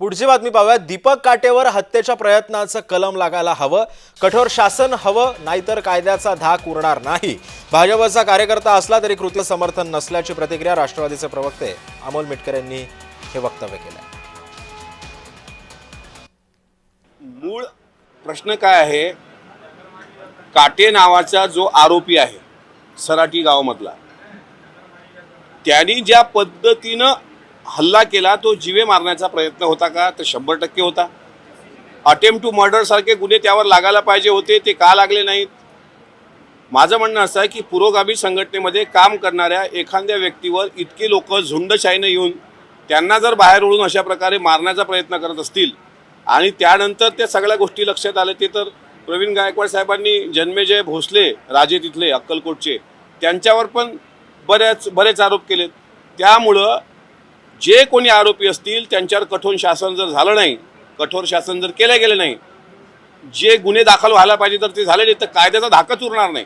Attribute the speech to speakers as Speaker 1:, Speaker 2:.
Speaker 1: पुढची बातमी पाहूया. दीपक काटेवर हत्येच्या प्रयत्नाचं कलम लागायला हवं. कठोर शासन हवं नाहीतर कायद्याचा धाक उरणार नाही. भाजपचा कार्यकर्ता असला तरी कृत्य समर्थन नसल्याची प्रतिक्रिया राष्ट्रवादीचे प्रवक्ते अमोल मिटकर यांनी हे वक्तव्य केलं
Speaker 2: मूळ प्रश्न काय आहे? काटे नावाचा जो आरोपी आहे सराटी गावामधला त्यांनी ज्या पद्धतीनं हल्ला केला तो जीवे मारण्याचा प्रयत्न होता का? तर शंभर टक्के होता. अटेम्प्ट टू मर्डर सारखे गुन्हे त्यावर लागायला पाहिजे होते ते का लागले नाहीत? माझं म्हणणं असं आहे की पुरोगामी संघटनेमध्ये काम करणाऱ्या एखाद्या व्यक्तीवर इतके लोक झुंडशाहीनं येऊन त्यांना जर बाहेर ओढून अशा प्रकारे मारण्याचा प्रयत्न करत असतील आणि त्यानंतर त्या सगळ्या गोष्टी लक्षात आल्या ते तर प्रवीण गायकवाड साहेबांनी जन्मेजय भोसले राजे तिथले अक्कलकोटचे त्यांच्यावर पण बऱ्याच बरेच आरोप केलेत. त्यामुळं जे कोणी आरोपी असतील त्यांच्यावर कठोर शासन जर झालं नाही कठोर शासन जर केलं गेलं नाही जे गुन्हे दाखल व्हायला पाहिजे तर ते झाले नाही तर कायद्याचा धाकच उरणार नाही.